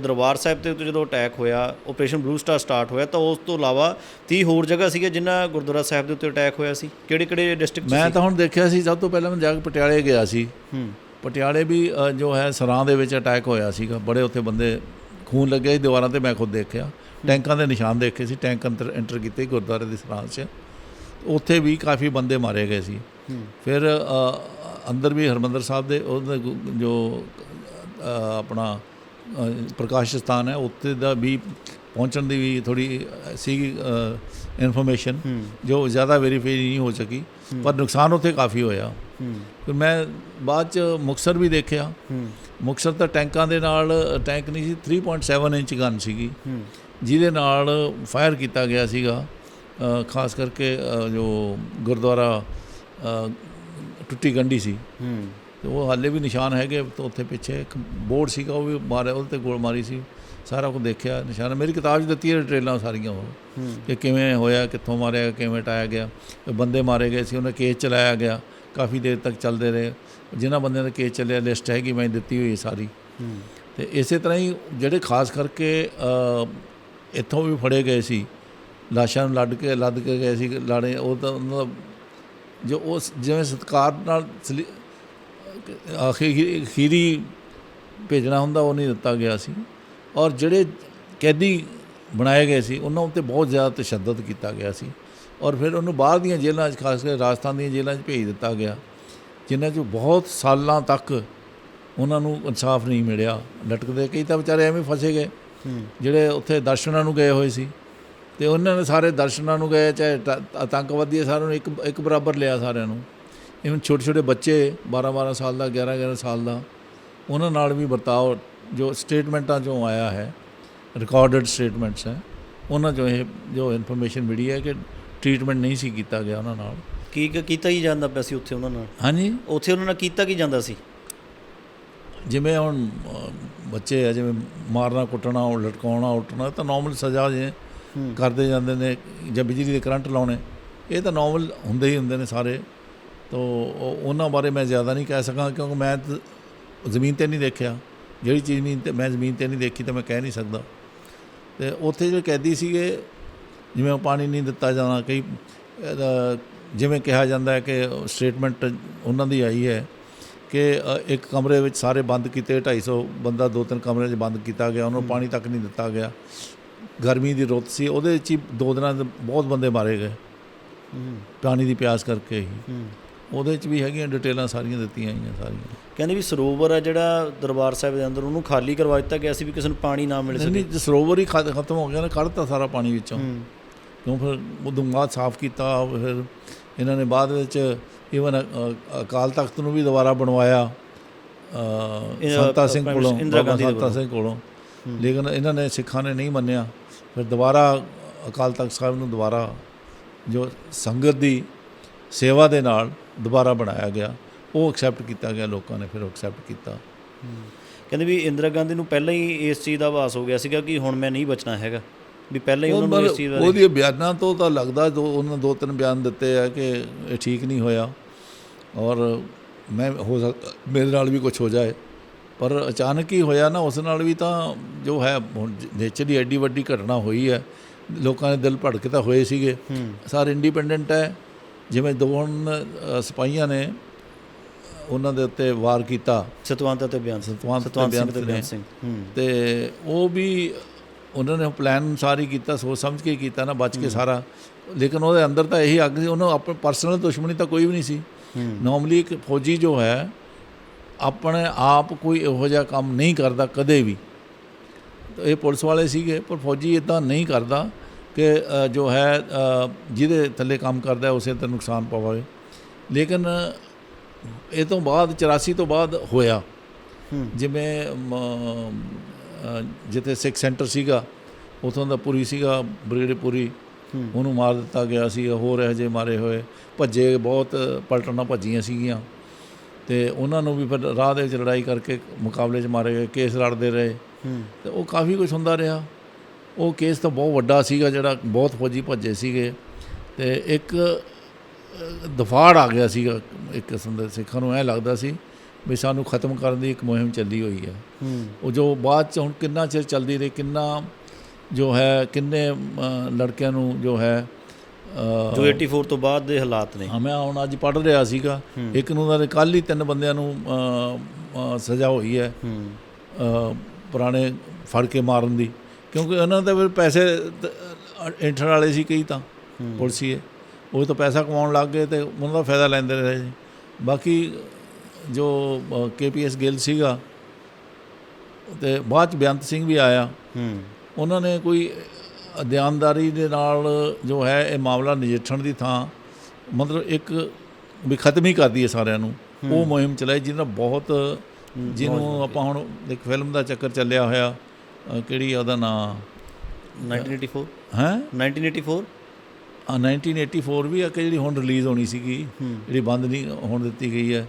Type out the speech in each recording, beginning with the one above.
ਦਰਬਾਰ ਸਾਹਿਬ ਤੇ ਉੱਤੇ ਜਦੋਂ ਅਟੈਕ ਹੋਇਆ ਆਪਰੇਸ਼ਨ ਬਲੂ ਸਟਾਰ ਸਟਾਰਟ ਹੋਇਆ ਤਾਂ ਉਸ ਤੋਂ ਇਲਾਵਾ 30 ਹੋਰ ਜਗ੍ਹਾ ਸੀਗੇ ਜਿਨ੍ਹਾਂ ਗੁਰਦੁਆਰਾ ਸਾਹਿਬ ਦੇ ਉੱਤੇ ਅਟੈਕ ਹੋਇਆ ਸੀ। ਕਿਹੜੇ ਕਿਹੜੇ ਡਿਸਟ੍ਰਿਕਟ ਮੈਂ ਤਾਂ ਹੁਣ ਦੇਖਿਆ ਸੀ ਸਭ ਤੋਂ ਪਹਿਲਾਂ ਮੈਂ ਜਾ ਕੇ ਪਟਿਆਲੇ ਗਿਆ ਸੀ। ਹੂੰ। ਪਟਿਆਲੇ ਵੀ ਜੋ ਹੈ ਸਰਾਂ ਦੇ ਵਿੱਚ ਅਟੈਕ ਹੋਇਆ ਸੀਗਾ। ਬੜੇ ਉੱਥੇ ਬੰਦੇ ਖੂਨ ਲੱਗਿਆ ਸੀ ਦੀਵਾਰਾਂ ਤੇ ਮੈਂ ਖੁਦ ਦੇਖਿਆ। ਟੈਂਕਾਂ ਦੇ ਨਿਸ਼ਾਨ ਦੇਖੇ ਸੀ ਟੈਂਕ ਅੰਦਰ ਐਂਟਰ ਕੀਤੇ ਗੁਰਦੁਆਰੇ ਦੀ ਸਰਾਂ 'ਚ। ਉੱਥੇ ਵੀ ਕਾਫੀ ਬੰਦੇ ਮਾਰੇ ਗਏ ਸੀ। ਫਿਰ ਅੰਦਰ ਵੀ ਹਰਮੰਦਰ ਸਾਹਿਬ ਦੇ ਉਹਦਾ ਗੁ- ਜੋ ਆਪਣਾ ਪ੍ਰਕਾਸ਼ ਸਥਾਨ ਹੈ ਉੱਥੇ ਦਾ ਵੀ ਪਹੁੰਚਣ ਦੀ ਵੀ ਥੋੜੀ ਸੀ ਇਨਫੋਰਮੇਸ਼ਨ ਜੋ ਜ਼ਿਆਦਾ ਵੈਰੀਫਾਈ ਨਹੀਂ ਹੋ ਸਕੀ ਪਰ ਨੁਕਸਾਨ ਉੱਥੇ ਕਾਫੀ ਹੋਇਆ। ਫਿਰ ਮੈਂ ਬਾਅਦ ਚ ਮੁਕਸਰ ਵੀ ਦੇਖਿਆ। ਮੁਕਸਰ ਤਾਂ ਟੈਂਕਾਂ ਦੇ ਨਾਲ ਟੈਂਕ ਨਹੀਂ ਸੀ 3.7 ਇੰਚ ਗਨ ਸੀਗੀ। ਜਿਹਦੇ ਨਾਲ ਫਾਇਰ ਕੀਤਾ ਗਿਆ ਸੀਗਾ। ਖਾਸ ਕਰਕੇ ਜੋ ਗੁਰਦੁਆਰਾ ਟੁੱਟੀ ਗੰਢੀ ਸੀ। ਤੇ ਉਹ ਹਾਲੇ ਵੀ ਨਿਸ਼ਾਨ ਹੈਗੇ ਤੇ ਉੱਥੇ ਪਿੱਛੇ ਇੱਕ ਬੋਰਡ ਸੀਗਾ ਉਹ ਵੀ ਮਾਰਿਆ ਉਹਦੇ ਤੇ ਗੋਲ ਮਾਰੀ ਸੀ। ਸਾਰਾ ਕੁਝ ਦੇਖਿਆ ਨਿਸ਼ਾਨ। ਮੇਰੀ ਕਿਤਾਬ 'ਚ ਦਿੱਤੀ ਹੈ ਡਿਟੇਲਾਂ ਸਾਰੀਆਂ ਉਹ ਕਿ ਕਿਵੇਂ ਹੋਇਆ ਕਿੱਥੋਂ ਮਾਰਿਆ ਕਿਵੇਂ ਟਾਇਆ ਗਿਆ। ਬੰਦੇ ਮਾਰੇ ਗਏ ਸੀ ਉਹਨਾਂ ਕੇਸ ਚਲਾਇਆ ਗਿਆ ਕਾਫੀ ਦੇਰ ਤੱਕ ਚੱਲਦੇ ਰਹੇ। ਜਿਨ੍ਹਾਂ ਬੰਦਿਆਂ ਦਾ ਕੇਸ ਚੱਲਿਆ ਲਿਸਟ ਹੈਗੀ ਮੈਂ ਦਿੱਤੀ ਹੋਈ ਸਾਰੀ। ਤੇ ਇਸੇ ਤਰ੍ਹਾਂ ਹੀ ਜਿਹੜੇ ਖਾਸ ਕਰਕੇ ਇੱਥੋਂ ਵੀ ਫੜੇ ਗਏ ਸੀ ਲਾਸ਼ਾਂ ਨੂੰ ਲੱਦ ਕੇ ਲੱਦ ਕੇ ਗਏ ਸੀ ਲਾੜੇ ਉਹ ਤਾਂ ਉਹਨਾਂ ਦਾ ਜੋ ਉਸ ਜਿਵੇਂ ਸਤਕਾਰ ਨਾਲ ਆਖਿਰ ਖੀਰੀ ਭੇਜਣਾ ਹੁੰਦਾ ਉਹ ਨਹੀਂ ਦਿੱਤਾ ਗਿਆ ਸੀ। ਔਰ ਜਿਹੜੇ ਕੈਦੀ ਬਣਾਏ ਗਏ ਸੀ ਉਹਨਾਂ ਉੱਤੇ ਬਹੁਤ ਜ਼ਿਆਦਾ ਤਸ਼ੱਦਦ ਕੀਤਾ ਗਿਆ ਸੀ। ਔਰ ਫਿਰ ਉਹਨੂੰ ਬਾਹਰ ਦੀਆਂ ਜੇਲ੍ਹਾਂ 'ਚ ਖਾਸ ਕਰਕੇ ਰਾਜਸਥਾਨ ਦੀਆਂ ਜੇਲ੍ਹਾਂ 'ਚ ਭੇਜ ਦਿੱਤਾ ਗਿਆ ਜਿਨ੍ਹਾਂ 'ਚ ਬਹੁਤ ਸਾਲਾਂ ਤੱਕ ਉਹਨਾਂ ਨੂੰ ਇਨਸਾਫ ਨਹੀਂ ਮਿਲਿਆ। ਲਟਕਦੇ ਕਈ ਤਾਂ ਵਿਚਾਰੇ ਐਵੇਂ ਫਸੇ ਗਏ। ਜਿਹੜੇ ਉੱਥੇ ਦਰਸ਼ਨਾਂ ਨੂੰ ਗਏ ਹੋਏ ਸੀ। ਤੇ ਉਹਨਾਂ ਨੇ ਸਾਰੇ ਦਰਸ਼ਨਾਂ ਨੂੰ ਗਏ ਚਾਹੇ ਆਤੰਕਵਾਦੀ ਸਾਰਿਆਂ ਨੂੰ ਇੱਕ ਇੱਕ ਬਰਾਬਰ ਲਿਆ ਸਾਰਿਆਂ ਨੂੰ। ਇਵਨ ਛੋਟੇ ਛੋਟੇ ਬੱਚੇ 12 12 ਸਾਲ ਦਾ 11 11 ਸਾਲ ਦਾ ਉਹਨਾਂ ਨਾਲ ਵੀ ਵਰਤਾਓ ਜੋ ਸਟੇਟਮੈਂਟਾਂ 'ਚੋਂ ਆਇਆ ਹੈ ਰਿਕਾਰਡਡ ਸਟੇਟਮੈਂਟਸ ਹੈ ਉਹਨਾਂ 'ਚੋਂ ਇਹ ਜੋ ਇਨਫੋਰਮੇਸ਼ਨ ਮਿਲੀ ਹੈ ਕਿ ਟ੍ਰੀਟਮੈਂਟ ਨਹੀਂ ਸੀ ਕੀਤਾ ਗਿਆ ਉਹਨਾਂ ਨਾਲ। ਕੀ ਕੀਤਾ ਹੀ ਜਾਂਦਾ ਪਿਆ ਸੀ ਉੱਥੇ ਉਹਨਾਂ ਨਾਲ? ਹਾਂਜੀ? ਉੱਥੇ ਉਹਨਾਂ ਨਾਲ ਕੀਤਾ ਕੀ ਜਾਂਦਾ ਸੀ? ਜਿਵੇਂ ਹੁਣ ਬੱਚੇ ਆ ਜਿਵੇਂ ਮਾਰਨਾ ਕੁੱਟਣਾ ਉਹ ਲਟਕਾਉਣਾ ਉੱਟਣਾ ਤਾਂ ਨਾਰਮਲ ਸਜ਼ਾ ਜੇ ਕਰਦੇ ਜਾਂਦੇ ਨੇ ਜਾਂ ਬਿਜਲੀ ਦੇ ਕਰੰਟ ਲਾਉਣੇ ਇਹ ਤਾਂ ਨਾਰਮਲ ਹੁੰਦੇ ਹੀ ਹੁੰਦੇ ਨੇ ਸਾਰੇ। ਤੋ ਉਹ- ਉਹਨਾਂ ਬਾਰੇ ਮੈਂ ਜ਼ਿਆਦਾ ਨਹੀਂ ਕਹਿ ਸਕਾਂ ਕਿਉਂਕਿ ਮੈਂ ਜ਼ਮੀਨ ਤੇ ਨਹੀਂ ਦੇਖਿਆ। ਜਿਹੜੀ ਚੀਜ਼ ਨਹੀਂ ਤੇ ਮੈਂ ਜ਼ਮੀਨ ਤੇ ਨਹੀਂ ਦੇਖੀ ਤਾਂ ਮੈਂ ਕਹਿ ਨਹੀਂ ਸਕਦਾ। ਤੇ ਉੱਥੇ ਜਿਹੜੇ ਕੈਦੀ ਸੀਗੇ ਜਿਵੇਂ ਉਹ ਪਾਣੀ ਨਹੀਂ ਦਿੱਤਾ ਜਾਣਾ ਕਈ ਜਿਵੇਂ ਕਿਹਾ ਜਾਂਦਾ ਹੈ ਕਿ ਸਟੇਟਮੈਂਟ ਉਹਨਾਂ ਦੀ ਆਈ ਹੈ ਕਿ ਇੱਕ ਕਮਰੇ ਵਿੱਚ ਸਾਰੇ ਬੰਦ ਕੀਤੇ 250 ਬੰਦਾ ਦੋ ਤਿੰਨ ਕਮਰੇ 'ਚ ਬੰਦ ਕੀਤਾ ਗਿਆ ਉਹਨੂੰ ਪਾਣੀ ਤੱਕ ਨਹੀਂ ਦਿੱਤਾ ਗਿਆ। ਗਰਮੀ ਦੀ ਰੁੱਤ ਸੀ ਉਹਦੇ ਵਿੱਚ ਹੀ ਦੋ ਦਿਨਾਂ ਦੇ ਬਹੁਤ ਬੰਦੇ ਮਾਰੇ ਗਏ। ਪਾਣੀ ਦੀ ਪਿਆਸ ਕਰਕੇ ਹੂੰ। ਉਹਦੇ ਵਿੱਚ ਵੀ ਹੈਗੀਆਂ ਡਿਟੇਲਾਂ ਸਾਰੀਆਂ ਦਿੱਤੀਆਂ ਹੋਈਆਂ ਸਾਰੀਆਂ। ਕਹਿੰਦੇ ਵੀ ਸਰੋਵਰ ਆ ਜਿਹੜਾ ਦਰਬਾਰ ਸਾਹਿਬ ਦੇ ਅੰਦਰ ਉਹਨੂੰ ਖਾਲੀ ਕਰਵਾ ਦਿੱਤਾ ਗਿਆ ਸੀ ਵੀ ਕਿਸੇ ਨੂੰ ਪਾਣੀ ਨਾ ਮਿਲ ਸਕੇ। ਨਹੀਂ ਸਰੋਵਰ ਹੀ ਖਤ- ਖਤਮ ਹੋ ਗਿਆ ਨਾ ਕੱਢਤਾ ਸਾਰਾ ਪਾਣੀ ਵਿੱਚੋਂ। ਕਿਉਂ ਫਿਰ ਉਦੋਂ ਬਾਅਦ ਸਾਫ਼ ਕੀਤਾ ਫਿਰ ਇਹਨਾਂ ਨੇ ਬਾਅਦ ਵਿੱਚ ਈਵਨ ਅਕਾਲ ਤਖਤ ਨੂੰ ਵੀ ਦੁਬਾਰਾ ਬਣਵਾਇਆ ਸੰਤਾ ਸਿੰਘ ਕੋਲੋਂ ਸੰਤਾ। ਸਿੰਘ ਕੋਲੋਂ। ਲੇਕਿਨ ਇਹਨਾਂ ਨੇ ਸਿੱਖਾਂ ਨੇ ਨਹੀਂ ਮੰਨਿਆ। ਫਿਰ ਦੁਬਾਰਾ ਅਕਾਲ ਤਖਤ ਸਾਹਿਬ ਨੂੰ ਦੁਬਾਰਾ ਜੋ ਸੰਗਤ ਦੀ ਸੇਵਾ ਦੇ ਨਾਲ ਦੁਬਾਰਾ ਬਣਾਇਆ ਗਿਆ ਉਹ ਐਕਸੈਪਟ ਕੀਤਾ ਗਿਆ ਲੋਕਾਂ ਨੇ ਫਿਰ ਐਕਸੈਪਟ ਕੀਤਾ। ਕਹਿੰਦੇ ਵੀ ਇੰਦਰਾ ਗਾਂਧੀ ਨੂੰ ਪਹਿਲਾਂ ਹੀ ਇਸ ਚੀਜ਼ ਦਾ ਆਭਾਸ ਹੋ ਗਿਆ ਸੀਗਾ ਕਿ ਹੁਣ ਮੈਂ ਨਹੀਂ ਬਚਣਾ ਹੈਗਾ। ਵੀ ਪਹਿਲਾਂ ਹੀ ਉਹਨਾਂ ਨੂੰ ਇਸ ਚੀਜ਼ ਬਾਰੇ ਉਹਦੇ ਬਿਆਨਾਂ ਤੋਂ ਤਾਂ ਲੱਗਦਾ ਦੋ ਉਹਨਾਂ ਦੋ ਤਿੰਨ ਬਿਆਨ ਦਿੱਤੇ ਆ ਕਿ ਇਹ ਠੀਕ ਨਹੀਂ ਹੋਇਆ। ਔਰ ਮੈਂ ਹੋ ਸਕਦਾ ਮੇਰੇ ਨਾਲ ਵੀ ਕੁਝ ਹੋ ਜਾਏ। ਪਰ ਅਚਾਨਕ ਹੀ ਹੋਇਆ ਨਾ ਉਸ ਨਾਲ ਵੀ ਤਾਂ ਜੋ ਹੈ ਨੇਚਰ ਦੀ ਐਡੀ ਵੱਡੀ ਘਟਨਾ ਹੋਈ ਹੈ। ਲੋਕਾਂ ਦੇ ਦਿਲ ਭੜਕੇ ਤਾਂ ਹੋਏ ਸੀਗੇ। ਸਾਰੇ ਇੰਡੀਪੈਂਡੈਂਟ ਹੈ। ਜਿਵੇਂ ਦੋ ਹੁਣ ਸਿਪਾਹੀਆਂ ਨੇ ਉਹਨਾਂ ਦੇ ਉੱਤੇ ਵਾਰ ਕੀਤਾ। ਸਤਵੰਤ ਤੇ ਬਿਆਨ ਸਤਵੰਤ ਤੇ ਬਿਆਨ ਤੇ ਨੇ। ਬਿਆਨ ਸਿੰਘ। ਤੇ ਉਹ ਵੀ ਉਹਨਾਂ ਨੇ ਪਲਾਨ ਸਾਰੀ ਕੀਤਾ ਸੋਚ ਸਮਝ ਕੇ ਕੀਤਾ ਨਾ ਬਚ ਕੇ ਸਾਰਾ। ਲੇਕਿਨ ਉਹਦੇ ਅੰਦਰ ਤਾਂ ਇਹੀ ਅੱਗ ਸੀ ਉਹਨੂੰ ਆਪਣੇ ਪਰਸਨਲ ਦੁਸ਼ਮਣੀ ਤਾਂ ਕੋਈ ਵੀ ਨਹੀਂ ਸੀ। ਨਾਰਮਲੀ ਇੱਕ ਫੌਜੀ ਜੋ ਹੈ ਆਪਣੇ ਆਪ ਕੋਈ ਇਹੋ ਜਿਹਾ ਕੰਮ ਨਹੀਂ ਕਰਦਾ ਕਦੇ ਵੀ। ਇਹ ਪੁਲਿਸ ਵਾਲੇ ਸੀਗੇ ਪਰ ਫੌਜੀ ਇਦਾਂ ਨਹੀਂ ਕਰਦਾ। ਕਿ ਜੋ ਹੈ ਜਿਹਦੇ ਥੱਲੇ ਕੰਮ ਕਰਦਾ ਹੈ ਉਸੇ ਤੇ ਨੁਕਸਾਨ ਪਵਾਵੇ। ਲੇਕਿਨ ਇਹ ਤੋਂ ਬਾਅਦ 84 ਤੋਂ ਬਾਅਦ ਹੋਇਆ। ਜਿਵੇਂ ਜਿੱਥੇ ਸਿੱਖ ਸੈਂਟਰ ਸੀਗਾ ਉਥੋਂ ਦਾ ਪੁਰੀ ਸੀਗਾ ਬ੍ਰਿਗੇਡ ਪੁਰੀ। ਉਹਨੂੰ ਮਾਰ ਦਿੱਤਾ ਗਿਆ ਸੀ ਹੋਰ ਇਹੋ ਜਿਹੇ ਮਾਰੇ ਹੋਏ। ਭੱਜੇ ਬਹੁਤ ਪਲਟਣਾ ਭੱਜੀਆਂ ਸੀਗੀਆਂ। ਤੇ ਉਹਨਾਂ ਨੂੰ ਵੀ ਫਿਰ ਰਾਹ ਦੇ ਵਿੱਚ ਲੜਾਈ ਕਰਕੇ ਮੁਕਾਬਲੇ 'ਚ ਮਾਰੇ ਗਏ ਕੇਸ ਲੜਦੇ ਰਹੇ। ਤੇ ਉਹ ਕਾਫੀ ਕੁਝ ਹੁੰਦਾ ਰਿਹਾ। ਉਹ ਕੇਸ ਤਾਂ ਬਹੁਤ ਵੱਡਾ ਸੀਗਾ ਜਿਹੜਾ ਬਹੁਤ ਫੌਜੀ ਭੱਜੇ ਸੀਗੇ ਤੇ ਇੱਕ ਦਫਾੜ ਆ ਗਿਆ ਸੀਗਾ ਇੱਕ ਕਿਸਮ ਦਾ ਸਿੱਖਾਂ ਨੂੰ ਐ ਲੱਗਦਾ ਸੀ ਵੀ ਸਾਨੂੰ ਖਤਮ ਕਰਨ ਦੀ ਇੱਕ ਮੁਹਿੰਮ ਚੱਲੀ ਹੋਈ ਹੈ। ਉਹ ਜੋ ਬਾਅਦ ਚ ਹੁਣ ਕਿੰਨਾ ਚਿਰ ਚੱਲਦੀ ਰਹੀ ਕਿੰਨਾ ਜੋ ਹੈ ਕਿੰਨੇ ਲੜਕਿਆਂ ਨੂੰ ਜੋ ਹੈ ਜੋ 84 ਤੋਂ ਬਾਅਦ ਦੇ ਹਾਲਾਤ ਨੇ। ਹਾਂ ਮੈਂ ਹੁਣ ਅੱਜ ਪੜ੍ਹ ਰਿਹਾ ਸੀਗਾ। ਇੱਕ ਨੂੰ ਤਾਂ ਕੱਲ ਹੀ ਤਿੰਨ ਬੰਦਿਆਂ ਨੂੰ ਸਜ਼ਾ ਹੋਈ ਹੈ। ਪੁਰਾਣੇ ਫੜ ਕੇ ਮਾਰਨ ਦੀ। ਕਿਉਂਕਿ ਉਹਨਾਂ ਦੇ ਫਿਰ ਪੈਸੇ ਇੰਟਰ ਵਾਲੇ ਸੀ ਕਈ ਤਾਂ ਪੁਲਸੀਏ। ਉਹ ਤਾਂ ਪੈਸਾ ਕਮਾਉਣ ਲੱਗ ਗਏ ਤੇ ਉਹਨਾਂ ਦਾ ਫਾਇਦਾ ਲੈਂਦੇ ਰਹੇ ਜੀ। ਬਾਕੀ ਜੋ ਕੇਪੀਐਸ ਗਿੱਲ ਸੀਗਾ ਤੇ ਬਾਅਦ ਚ ਬੇਅੰਤ ਸਿੰਘ ਵੀ ਆਇਆ। ਹੂੰ। ਉਹਨਾਂ ਨੇ ਕੋਈ ਅਧਿਆਨਦਾਰੀ ਦੇ ਨਾਲ ਜੋ ਹੈ ਇਹ ਮਾਮਲਾ ਨਜਿੱਠਣ ਦੀ ਥਾਂ ਮਤਲਬ ਇੱਕ ਵੀ ਖਤਮ ਹੀ ਕਰ ਦਈਏ ਸਾਰਿਆਂ ਨੂੰ। ਉਹ ਮੁਹਿੰਮ ਚਲਾਈ ਜਿਹਨਾਂ ਬਹੁਤ ਜਿਹਨੂੰ ਆਪਾਂ ਹੁਣ ਇੱਕ ਫਿਲਮ ਦਾ ਚੱਕਰ ਚੱਲਿਆ ਹੋਇਆ। ਕਿਹੜੀ ਆ ਉਹਦਾ ਨਾਂ? 1984 ਹੈ? 1984 1984 ਵੀ ਆ ਕਿ ਜਿਹੜੀ ਹੁਣ ਰਿਲੀਜ਼ ਹੋਣੀ ਸੀਗੀ ਜਿਹੜੀ ਬੰਦ ਨਹੀਂ ਹੋਣ ਦਿੱਤੀ ਗਈ ਹੈ।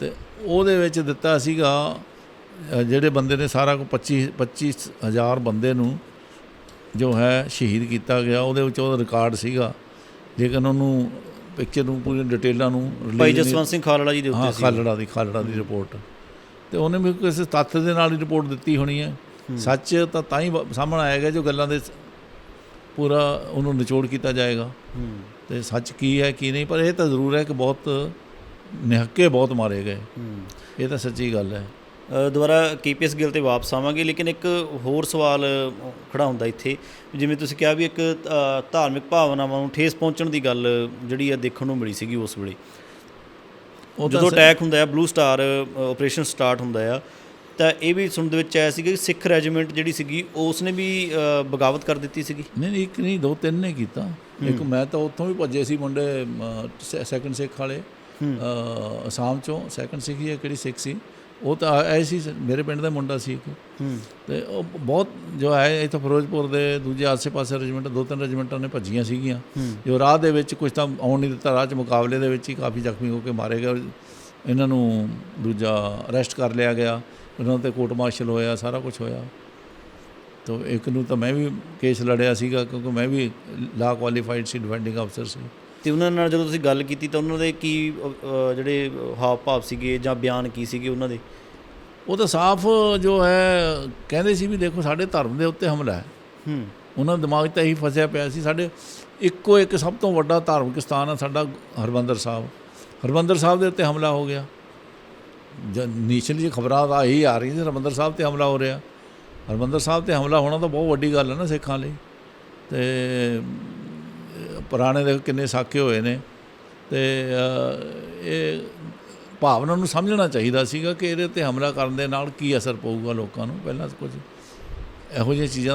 ਤੇ ਉਹਦੇ ਵਿੱਚ ਦਿੱਤਾ ਸੀਗਾ ਜਿਹੜੇ ਬੰਦੇ ਨੇ ਸਾਰਾ ਕੁ 25 25000 ਬੰਦੇ ਨੂੰ ਜੋ ਹੈ ਸ਼ਹੀਦ ਕੀਤਾ ਗਿਆ ਉਹਦੇ ਵਿੱਚ ਉਹਦਾ ਰਿਕਾਰਡ ਸੀਗਾ। ਲੇਕਿਨ ਉਹਨੂੰ ਪਿਕਚਰ ਨੂੰ ਪੂਰੀ ਡਿਟੇਲਾਂ ਨੂੰ ਭਾਈ ਜਸਵੰਤ ਸਿੰਘ ਖਾਲੜਾ ਜੀ ਦੇ ਉੱਤੇ ਸੀ। ਖਾਲੜਾ ਦੀ ਖਾਲੜਾ ਦੀ ਰਿਪੋਰਟ ਤੇ ਉਹਨੇ ਵੀ ਕਿਸੇ ਤੱਥ ਦੇ ਨਾਲ ਹੀ ਰਿਪੋਰਟ ਦਿੱਤੀ ਹੋਣੀ ਹੈ। ਸੱਚ ਤਾਂ ਤਾਂ ਹੀ ਸਾਹਮਣੇ ਆਏਗਾ ਜੋ ਗੱਲਾਂ ਦੇ ਪੂਰਾ ਉਹਨੂੰ ਨਿਚੋੜ ਕੀਤਾ ਜਾਏਗਾ। ਤੇ ਸੱਚ ਕੀ ਹੈ ਕੀ ਨਹੀਂ ਪਰ ਇਹ ਤਾਂ ਜ਼ਰੂਰ ਹੈ ਕਿ ਬਹੁਤ ਨਿਹੱਕੇ ਬਹੁਤ ਮਾਰੇ ਗਏ। ਇਹ ਤਾਂ ਸੱਚੀ ਗੱਲ ਹੈ। ਦੁਬਾਰਾ ਕੇਪੀਐਸ ਗਿੱਲ ਤੇ ਵਾਪਸ ਆਵਾਂਗੇ ਲੇਕਿਨ ਇੱਕ ਹੋਰ ਸਵਾਲ ਖੜਾ ਹੁੰਦਾ ਇੱਥੇ। ਜਿਵੇਂ ਤੁਸੀਂ ਕਿਹਾ ਵੀ ਇੱਕ ਧਾਰਮਿਕ ਭਾਵਨਾਵਾਂ ਨੂੰ ਠੇਸ ਪਹੁੰਚਣ ਦੀ ਗੱਲ ਜਿਹੜੀ ਆ ਦੇਖਣ ਨੂੰ ਮਿਲੀ ਸੀਗੀ ਉਸ ਵੇਲੇ। ਜਦੋਂ ਅਟੈਕ ਹੁੰਦਾ ਆ ਬਲੂ ਸਟਾਰ ਆਪਰੇਸ਼ਨ ਸਟਾਰਟ ਹੁੰਦਾ ਆ ਤਾਂ ਇਹ ਵੀ ਸੁਣਨ ਦੇ ਵਿੱਚ ਆਇਆ ਸੀਗਾ ਕਿ ਸਿੱਖ ਰੈਜੀਮੈਂਟ ਜਿਹੜੀ ਸੀਗੀ ਉਸ ਨੇ ਵੀ ਬਗਾਵਤ ਕਰ ਦਿੱਤੀ ਸੀਗੀ? ਨਹੀਂ ਨਹੀਂ ਇੱਕ ਨਹੀਂ ਦੋ ਤਿੰਨ ਨੇ ਕੀਤਾ। ਇੱਕ ਮੈਂ ਤਾਂ ਉੱਥੋਂ ਵੀ ਭੱਜੇ ਸੀ ਮੁੰਡੇ ਸੈਕੰਡ ਸਿੱਖ ਵਾਲੇ ਅ, ਅਸਾਮ ਚੋਂ। ਸੈਕੰਡ ਸਿੱਖ ਹੀ ਕਿਹੜੀ ਸਿੱਖ ਸੀ? ਉਹ ਤਾਂ ਆਏ ਸੀ ਮੇਰੇ ਪਿੰਡ ਦਾ ਮੁੰਡਾ ਸੀ ਇੱਕ। ਤੇ ਉਹ ਬਹੁਤ ਜੋ ਹੈ ਇੱਥੇ ਫਿਰੋਜ਼ਪੁਰ ਦੇ ਦੂਜੇ ਆਸੇ-ਪਾਸੇ ਰੈਜੀਮੈਂਟ ਦੋ ਤਿੰਨ ਰੈਜੀਮੈਂਟਾਂ ਨੇ ਭੱਜੀਆਂ ਸੀਗੀਆਂ। ਜੋ ਰਾਹ ਦੇ ਵਿੱਚ ਕੁਝ ਤਾਂ ਆਉਣ ਨਹੀਂ ਦਿੱਤਾ ਰਾਹ 'ਚ ਮੁਕਾਬਲੇ ਦੇ ਵਿੱਚ ਹੀ ਕਾਫੀ ਜ਼ਖਮੀ ਹੋ ਕੇ ਮਾਰੇ ਗਏ ਇਹਨਾਂ ਨੂੰ ਦੂਜਾ ਅਰੈਸਟ ਕਰ ਲਿਆ ਗਿਆ। ਉਹਨਾਂ ਤੇ ਕੋਰਟ ਮਾਰਸ਼ਲ ਹੋਇਆ ਸਾਰਾ ਕੁਝ ਹੋਇਆ। ਤੋ ਇੱਕ ਨੂੰ ਤਾਂ ਮੈਂ ਵੀ ਕੇਸ ਲੜਿਆ ਸੀਗਾ ਕਿਉਂਕਿ ਮੈਂ ਵੀ ਲਾ ਕੁਆਲੀਫਾਈਡ ਸੀ ਡਿਫੈਂਡਿੰਗ ਅਫਸਰ ਸੀ। ਤੇ ਉਹਨਾਂ ਨਾਲ ਜਦੋਂ ਤੁਸੀਂ ਗੱਲ ਕੀਤੀ ਤਾਂ ਉਹਨਾਂ ਦੇ ਕੀ ਜਿਹੜੇ ਹਾਵ ਭਾਵ ਸੀਗੇ ਜਾਂ ਬਿਆਨ ਕੀ ਸੀਗੇ ਉਹਨਾਂ ਦੇ? ਉਹ ਤਾਂ ਸਾਫ਼ ਜੋ ਹੈ ਕਹਿੰਦੇ ਸੀ ਵੀ ਦੇਖੋ ਸਾਡੇ ਧਰਮ ਦੇ ਉੱਤੇ ਹਮਲਾ ਹੈ। ਹੂੰ। ਉਹਨਾਂ ਦੇ ਦਿਮਾਗ 'ਚ ਤਾਂ ਇਹੀ ਫਸਿਆ ਪਿਆ ਸੀ ਸਾਡੇ ਇੱਕੋ ਇੱਕ ਸਭ ਤੋਂ ਵੱਡਾ ਧਾਰਮਿਕ ਸਥਾਨ ਹੈ ਸਾਡਾ ਹਰਮੰਦਰ ਸਾਹਿਬ। ਹਰਮੰਦਰ ਸਾਹਿਬ ਦੇ ਉੱਤੇ ਹਮਲਾ ਹੋ ਗਿਆ। ਨੀਚਲੀ ਜੀ ਖਬਰਾਂ ਤਾਂ ਇਹੀ ਆ ਰਹੀਆਂ ਸੀ ਹਰਮੰਦਰ ਸਾਹਿਬ ਤੇ ਹਮਲਾ ਹੋ ਰਿਹਾ। ਹਰਮੰਦਰ ਸਾਹਿਬ ਤੇ ਹਮਲਾ ਹੋਣਾ ਤਾਂ ਬਹੁਤ ਵੱਡੀ ਗੱਲ ਹੈ ਨਾ ਸਿੱਖਾਂ ਲਈ। ਤੇ, ਪੁਰਾਣੇ ਦੇ ਕਿੰਨੇ ਸਾਕੇ ਹੋਏ ਨੇ। ਤੇ ਇਹ ਭਾਵਨਾ ਨੂੰ ਸਮਝਣਾ ਚਾਹੀਦਾ ਸੀਗਾ ਕਿ ਇਹਦੇ 'ਤੇ ਹਮਲਾ ਕਰਨ ਦੇ ਨਾਲ ਕੀ ਅਸਰ ਪਊਗਾ ਲੋਕਾਂ ਨੂੰ, ਪਹਿਲਾਂ ਕੁਝ ਇਹੋ ਜਿਹੀਆਂ ਚੀਜ਼ਾਂ